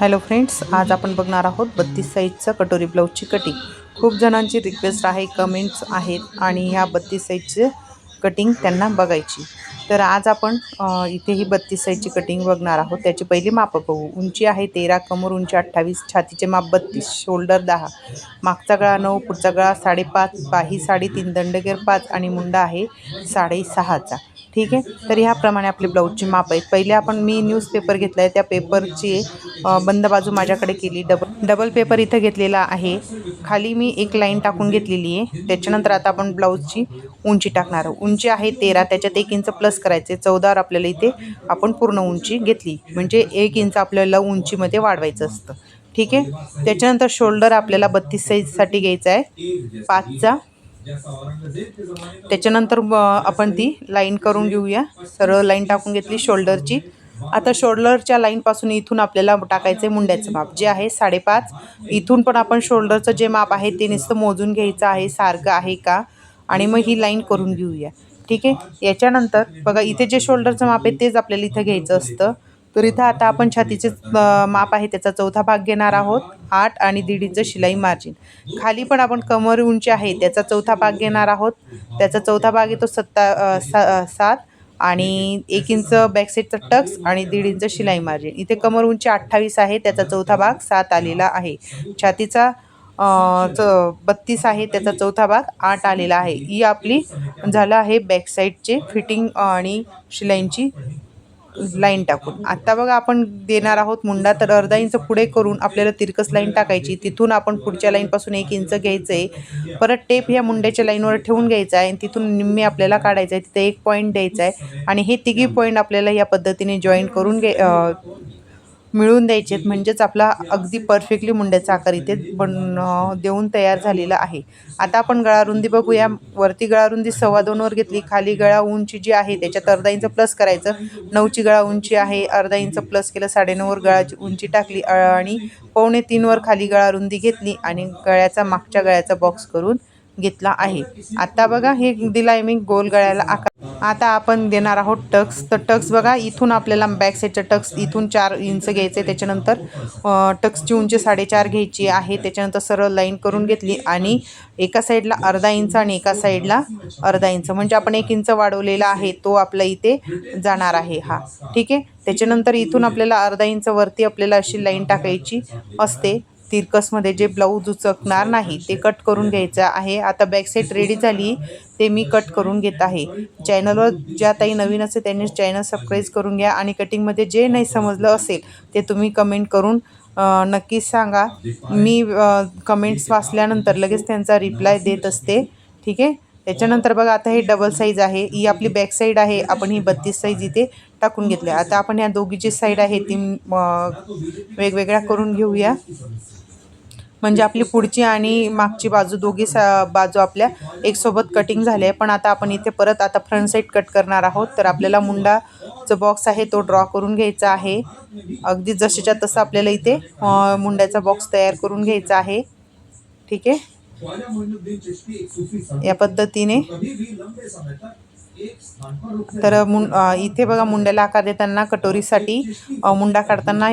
Hello friends आज आपण बघणार आहोत बत्तीस साईजचं कटोरी ब्लाऊजची कटिंग खूप जणांची रिक्वेस्ट आहे कमेंट्स आहेत आणि ह्या बत्तीस साईजचे कटिंग त्यांना बघायची. तर आज आपण इथे ही बत्तीस साईजची कटिंग बघणार आहोत. त्याची पहिली मापं बघू. उंची आहे तेरा कमर उंची अठ्ठावीस छातीचे माप बत्तीस शोल्डर दहा. मागचा गळा नऊ पुढचा गळा साडेपाच बाही साडेतीन दंडगेर पाच आणि मुंडा आहे साडेसहाचा. ठीक आहे? तर ह्याप्रमाणे आपली ब्लाऊजची माप आहेत. पहिले आपण मी न्यूजपेपर घेतला आहे त्या पेपरची बंद बाजू माझ्याकडे केली. डबल डबल पेपर इथं घेतलेला आहे. खाली मी एक लाईन टाकून घेतलेली आहे. त्याच्यानंतर आता आपण ब्लाऊजची उंची टाकणार आहोत. उंची आहे तेरा. त्याच्यात एक इंच प्लस करायचे. चौदावर आपल्याला इथे आपण पूर्ण उंची घेतली. म्हणजे एक इंच आपल्याला उंचीमध्ये वाढवायचं असतं. ठीक आहे? त्याच्यानंतर शोल्डर आपल्याला बत्तीस साईजसाठी घ्यायचा आहे. पाचचा. त्याच्यानंतर आपण ती लाईन करून घेऊया. सरळ लाईन टाकून घेतली शोल्डरची. आता शोल्डरच्या लाईनपासून इथून आपल्याला टाकायचं आहे मुंड्याचं माप. जे आहे साडेपाच. इथून पण आपण शोल्डरचं जे माप आहे ते नुसतं मोजून घ्यायचं आहे. सारखं आहे का? आणि मग ही लाईन करून घेऊया. ठीक आहे? याच्यानंतर बघा इथे जे शोल्डरचं माप आहे तेच आपल्याला इथं घ्यायचं असतं. तर इथं आता आपण छातीचे माप आहे त्याचा चौथा भाग घेणार आहोत आठ आणि दीड इंच शिलाई मार्जिन खाली पण आपण कमर उंची आहे त्याचा चौथा भाग घेणार आहोत. त्याचा चौथा भाग येतो सत्ता सा सात आणि एक इंच बॅकसाईडचा टक्स आणि दीड इंच शिलाई मार्जिन इथे कमर उंची अठ्ठावीस आहे त्याचा चौथा भाग सात आलेला आहे. छातीचा च बत्तीस आहे त्याचा चौथा भाग आठ आलेला आहे. ही आपली झालं आहे बॅकसाईडचे फिटिंग आणि शिलाईंची लाईन टाकून. आता बघा आपण देणार आहोत मुंडा तर अर्धा इंच पुढे करून आपल्याला तिरकस लाईन टाकायची. तिथून आपण पुढच्या लाईनपासून एक इंच घ्यायचं आहे परत टेप ह्या मुंड्याच्या लाईनवर ठेवून घ्यायचा आहे आणि तिथून निम्मे आपल्याला काढायचं आहे तिथे एक पॉईंट द्यायचा आहे आणि हे तिघी पॉईंट आपल्याला या पद्धतीने जॉईन करून घे मिळून द्यायचे आहेत म्हणजेच आपला अगदी परफेक्टली मुंड्याचा आकार इथे बन देऊन तयार झालेला आहे. आता आपण गळारुंदी बघूया. वरती गळारुंदी सव्वा दोनवर घेतली. खाली गळा उंची जी आहे त्याच्यात अर्धा इंच प्लस करायचं. नऊची गळा उंची आहे अर्धा इंच प्लस केलं साडेनऊवर गळाची उंची टाकली आणि पावणे तीनवर खाली गळारुंदी घेतली आणि गळ्याचा मागच्या गळ्याचा बॉक्स करून घेतला आहे. आता बघा हे दिला आहे मी गोल गळ्याला आकार. आता आपण देणार आहोत टक्स. तर टक्स बघा इथून आपल्याला बॅक साईडचं टक्स इथून चार इंच घ्यायचे त्याच्यानंतर टक्सची उंची साडेचार घ्यायची आहे. त्याच्यानंतर सरळ लाईन करून घेतली आणि एका साईडला अर्धा इंच आणि एका साईडला अर्धा इंच. म्हणजे आपण एक इंच वाढवलेला आहे तो आपला इथे जाणार आहे हा. ठीक आहे? त्याच्यानंतर इथून आपल्याला अर्धा इंच वरती आपल्याला अशी लाईन टाकायची असते. तिरकसमध्ये जे ब्लाऊज उचकणार नाही ते कट करून घ्यायचं आहे. आता बॅकसाईड रेडी झाली ते मी कट करून घेत आहे. चॅनलवर ज्या ताई नवीन असेल त्यांनी चॅनल सबस्क्राईब करून घ्या आणि कटिंगमध्ये जे नाही समजलं असेल ते तुम्ही कमेंट करून नक्कीच सांगा. मी कमेंट्स वाचल्यानंतर लगेच त्यांचा रिप्लाय देत असते. ठीक आहे? त्याच्यानंतर बघा आता हे डबल साईज आहे. ही आपली बॅक साईड आहे. आपण ही बत्तीस साईज इथे टाकून घेतली आता आपण ह्या दोघीची साईड आहे ती वेगवेगळ्या करून घेऊया. म्हणजे आपली पुढची आणि मागची बाजू दोघी सा बाजू आपल्या एक सोबत कटिंग झाली आहे पण आता आपण इथे परत आता फ्रंट साईड कट करणार आहोत. तर आपल्याला मुंडाचं बॉक्स आहे तो ड्रॉ करून घ्यायचा आहे. अगदी जसेच्या तसं आपल्याला इथे मुंड्याचा बॉक्स तयार करून घ्यायचा आहे. ठीक आहे? या पद्धतीने तर मुं इथे बघा मुंड्याला आकार देताना कटोरीसाठी मुंडा काढताना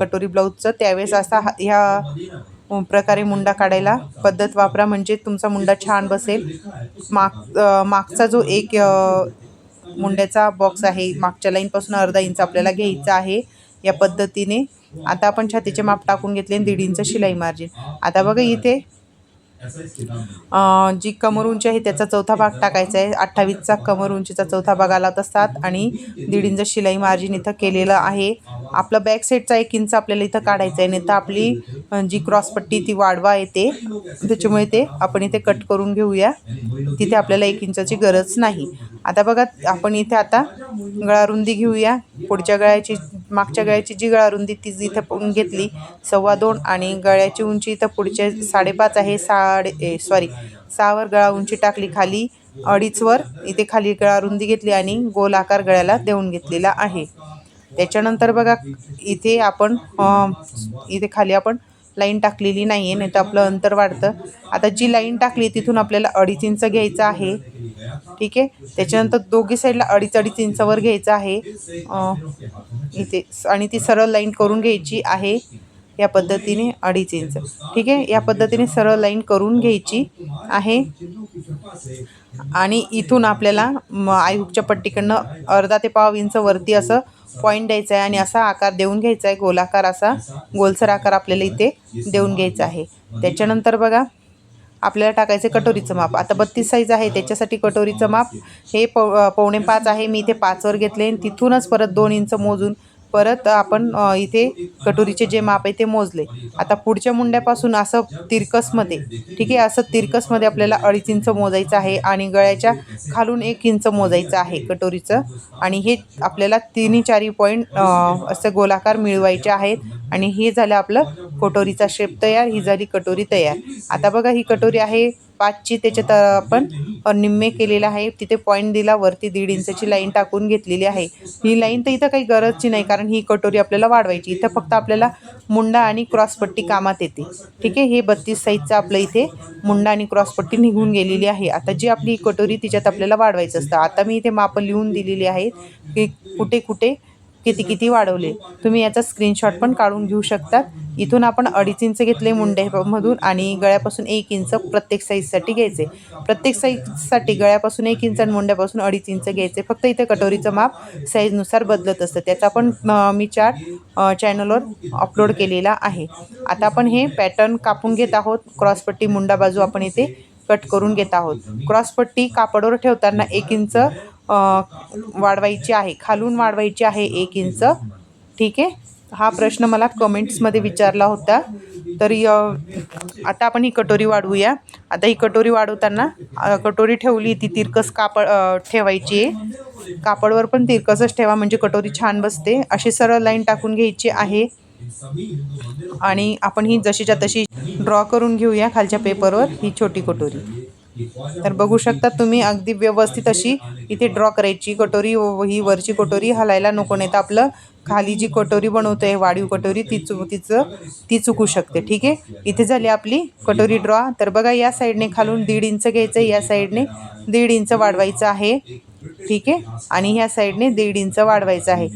कटोरी ब्लाऊजचं त्यावेळेस असा हा- ह्या प्रकारे मुंडा काढायला पद्धत वापरा. म्हणजे तुमचा मुंडा छान बसेल. माग मागचा जो एक मुंड्याचा बॉक्स आहे मागच्या लाईनपासून अर्धा इंच आपल्याला घ्यायचा आहे या पद्धतीने. आता आपण छातीचे माप टाकून घेतले आणि दीड इंच शिलाई मार्जिन. आता बघा इथे जी कमर उंची आहे त्याचा चौथा भाग टाकायचा आहे. अठ्ठावीसचा कमर उंचीचा चौथा भाग आला होता सात. आणि दीड इंच शिलाई मार्जिन इथं केलेलं आहे. आपलं बॅक साईडचा एक इंच आपल्याला इथं काढायचं आहे. नाही तर आपली जी क्रॉसपट्टी ती वाढवा येते. त्याच्यामुळे ते आपण इथे कट करून घेऊया. तिथे आपल्याला एक इंचाची गरज नाही. आता बघा आपण इथे आता गळारुंदी घेऊया. पुढच्या गळ्याची मागच्या गळ्याची जी गळारुंदी ती जी इथं घेतली. सव्वा दोन आणि गळ्याची उंची इथं पुढच्या साडेपाच आहे. साडे सॉरी सहावर गळा उंची टाकली खाली अडीचवर इथे खाली गळारुंदी घेतली आणि गोल आकार गळ्याला देऊन घेतलेला आहे. त्याच्यानंतर बघा इथे आपण इथे खाली आपण लाईन टाकलेली नाही आहे नाही तर आपलं अंतर वाढतं. आता जी लाईन टाकली तिथून आपल्याला अडीच इंच घ्यायचं आहे. ठीक आहे? त्याच्यानंतर दोघी साईडला अडीच अडीच इंचावर घ्यायचं आहे. इथे आणि ती सरळ लाईन करून घ्यायची आहे या पद्धतीने अडीच इंच. ठीक आहे? या पद्धतीने सरळ लाईन करून घ्यायची आहे. आणि इथून आपल्याला म, पट्टीकडनं अर्धा ते पाव इंच वरती असं पॉईंट द्यायचा आहे आणि असा आकार देऊन घ्यायचा आहे. गोलाकार असा गोलसर आकार आपल्याला इथे देऊन घ्यायचा आहे. त्याच्यानंतर बघा आपल्याला टाकायचं कटोरीचं माप. आता बत्तीस साईज आहे त्याच्यासाठी कटोरीचं माप. हे पव पावणे पाच आहे. मी इथे पाचवर घेतले आणि तिथूनच परत दोन इंच मोजून परत आपण इथे कटोरीचे जे माप आहे ते मोजले. आता पुढच्या मुंड्यापासून असं तिरकसमध्ये ठीक आहे असं तिरकसमध्ये आपल्याला अडीच इंच मोजायचं आहे आणि गळ्याच्या खालून एक इंच मोजायचं आहे कटोरीचं. आणि हे आपल्याला तिन्ही चारी पॉईंट असं गोलाकार मिळवायचे आहेत. आणि हे झालं आपलं कटोरीचा शेप तयार ही झाली कटोरी तयार. आता बघा ही कटोरी आहे पाचची त्याच्यात आपण निम्मे केलेलं आहे. तिथे पॉईंट दिला वरती दीड इंचाची लाईन टाकून घेतलेली आहे. ही लाईन तर इथं काही गरजची नाही कारण ही कटोरी आपल्याला वाढवायची. इथं फक्त आपल्याला मुंडा आणि क्रॉसपट्टी कामात येते. ठीक आहे? हे बत्तीस साईजचं आपलं इथे मुंडा आणि क्रॉसपट्टी निघून गेलेली आहे. आता जी आपली कटोरी तिच्यात आपल्याला वाढवायचं असतं. आता मी इथे मापं लिहून दिलेली आहेत की कुठे कुठे किती किती वाढवले. तुम्ही याचा स्क्रीनशॉट पण काढून घेऊ शकतात. इथून आपण अडीच इंच घेतले मुंड्यामधून आणि गळ्यापासून एक इंच प्रत्येक साईजसाठी घ्यायचे. प्रत्येक साईजसाठी गळ्यापासून एक इंच आणि मुंड्यापासून अडीच इंच घ्यायचे. फक्त इथे कटोरीचं माप साईजनुसार बदलत असतं. त्याचा पण मी चार्ट चॅनलवर अपलोड केलेला आहे. आता आपण हे पॅटर्न कापून घेत आहोत. क्रॉसपट्टी मुंडा बाजू आपण इथे कट करून घेत आहोत. क्रॉसपट्टी कापडवर ठेवताना एक इंच वाढवायची आहे. खालून वाढवायची आहे एक इंच. ठीक आहे? हा प्रश्न मला कमेंट्समध्ये विचारला होता. तरी आता आपण ही कटोरी वाढवूया. आता ही कटोरी वाढवताना कटोरी ठेवली ती तिरकस कापड ठेवायची आहे. कापडवर पण तिरकसच ठेवा म्हणजे कटोरी छान बसते. अशी सरळ लाईन टाकून घ्यायची आहे. आणि आपण ही जशीच्या तशी ड्रॉ करून घेऊया खालच्या पेपरवर ही छोटी कटोरी. तर बघू शकता तुम्ही अगदी व्यवस्थित अशी इथे ड्रॉ करायची. कटोरी व ही वरची कटोरी हलायला नको नाही तर आपलं खाली जी कटोरी बनवतो आहे वाढीव कटोरी ती चु तिचं ती चुकू शकते. ठीक आहे? इथे झाली आपली कटोरी ड्रॉ तर बघा या साईडने खालून दीड इंच घ्यायचं आहे. या साईडने दीड इंच वाढवायचं आहे. ठीक आहे? आणि ह्या साईडने दीड इंच वाढवायचं आहे.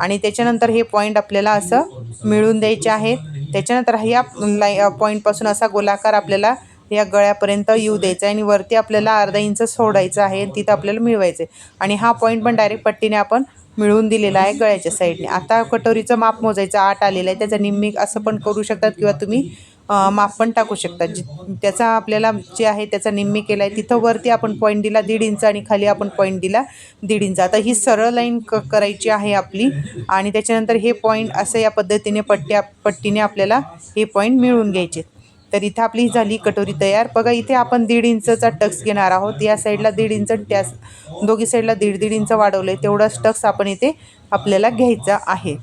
आणि त्याच्यानंतर हे पॉईंट आपल्याला असं मिळून द्यायचे आहेत. त्याच्यानंतर ह्या लाई पॉईंटपासून असा गोलाकार आपल्याला या गळ्यापर्यंत येऊ द्यायचा आहे आणि वरती आपल्याला अर्धा इंच सोडायचं आहे आणि तिथं आपल्याला मिळवायचं आहे आणि हा पॉईंट पण डायरेक्ट पट्टीने आपण मिळवून दिलेला आहे गळ्याच्या साईडने आता कटोरीचं माप मोजायचं आठ आलेलं आहे. त्याचा निम्मी असं पण करू शकतात किंवा तुम्ही माप पण टाकू शकता जि त्याचा आपल्याला जे आहे त्याचा निम्मी केला आहे. तिथं वरती आपण पॉईंट दिला दीड इंच आणि खाली आपण पॉईंट दिला दीड इंच. आता ही सरळ लाईन क करायची आहे आपली आणि त्याच्यानंतर हे पॉईंट असं या पद्धतीने पट्ट्या पट्टीने आपल्याला हे पॉईंट मिळवून घ्यायचे. तर इथं आपली झाली कटोरी तयार. बघा इथे आपण दीड इंचचा टक्स घेणार आहोत. या साईडला दीड इंच त्या दोघी साईडला दीड दीड इंच वाढवलं आहे तेवढाच टक्स आपण इथे आपल्याला घ्यायचा आहे.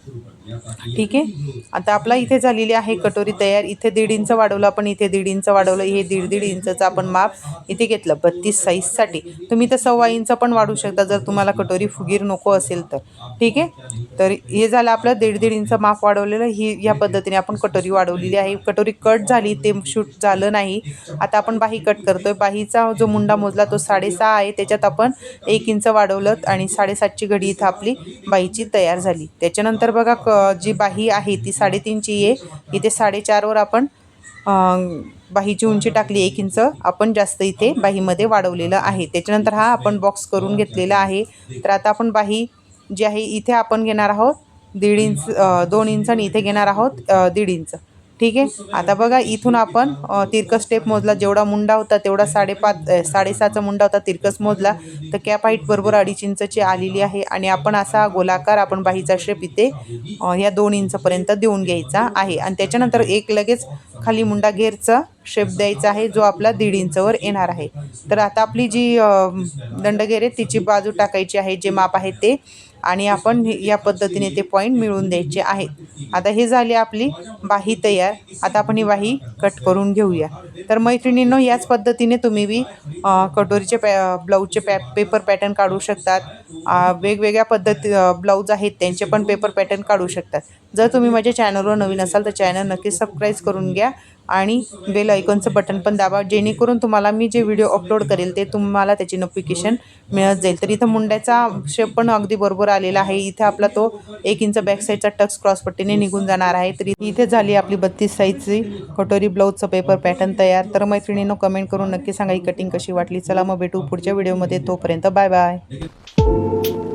ठीक आहे. आता आपला इथे झालेली आहे कटोरी तयार. इथे दीड इंच वाढवलं आपण इथे दीड इंच वाढवलं. हे दीड दीड इंचचं आपण माप इथे घेतलं बत्तीस साईजसाठी तुम्ही तर सव्वा इंच पण वाढवू शकता जर तुम्हाला कटोरी फुगीर नको असेल तर. ठीक आहे? तर हे झालं आपलं दीड दीड इंच माप वाढवलेलं. ही या पद्धतीने आपण कटोरी वाढवलेली आहे. कटोरी कट झाली ते शूट झालं नाही. आता आपण बाही कट करतोय. बाहीचा जो मुंडा मोजला तो साडेसहा आहे. त्याच्यात आपण एक इंच वाढवलं आणि साडेसातची घडी इथं आपली बाहीची तयार झाली. त्याच्यानंतर बघा क जी बाही आहे ती साडेतीनची आहे. इथे साडेचारवर आपण बाहीची उंची टाकली एक इंच. आपण जास्त इथे बाहीमध्ये वाढवलेलं आहे. त्याच्यानंतर हा आपण बॉक्स करून घेतलेला आहे. तर आता आपण बाही जी आहे इथे आपण घेणार आहोत दीड इंच दोन इंच आणि इथे घेणार आहोत दीड इंच. ठीक आहे? आता बघा इथून आपण तिरकस स्टेप मोजला. जेवढा मुंडा होता तेवढा साडेपाच साडेसहाचा मुंडा होता तिरकस मोजला. तर कॅप हाईट बरोबर अडीच इंचची आलेली आहे आणि आपण असा गोलाकार आपण बाहीचा शेप इथे ह्या दोन इंचपर्यंत देऊन घ्यायचा आहे. आणि त्याच्यानंतर एक लगेच खाली मुंडा घेरचा शेप द्यायचा आहे जो आपला दीड इंचवर येणार आहे. तर आता आपली जी दंडघेर दंडगेर आहे तिची बाजू टाकायची आहे जे माप आहे ते. आणि आपण हे- या पद्धतीने ते पॉईंट मिळवून द्यायचे आहेत. आता हे झाली आपली बाही तयार. आता आपण ही बाही कट करून घेऊया. तर मैत्रिणींनो याच पद्धतीने तुम्ही बी कटोरीचे पॅ ब्लाऊजचे पॅ पेपर पॅटर्न काढू शकतात. वेगवेगळ्या पद्धती ब्लाऊज आहेत त्यांचे पण पेपर पॅटर्न काढू शकतात. जर तुम्ही माझ्या चॅनलवर नवीन असाल तर चॅनल नक्की सबस्क्राईब करून घ्या आणि बेल आयकॉनचं बटन पण दाबा जेणेकरून तुम्हाला मी जे व्हिडिओ अपलोड करेल ते तुम्हाला त्याची नोटिफिकेशन मिळत जाईल. तर इथं मुंड्याचा शेप पण अगदी बरोबर आलेला आहे. इथे आपला तो एक इंच बॅक साईडचा टक्स क्रॉस पट्टीने निघून जाणार आहे. तर इथे झाली आपली बत्तीस साईजची कटोरी ब्लाऊजचं पेपर पॅटर्न तयार. तर मैत्रिणीनं कमेंट करून नक्की सांगा ही कटिंग कशी वाटली. चला मग भेटू पुढच्या व्हिडिओमध्ये तोपर्यंत बाय बाय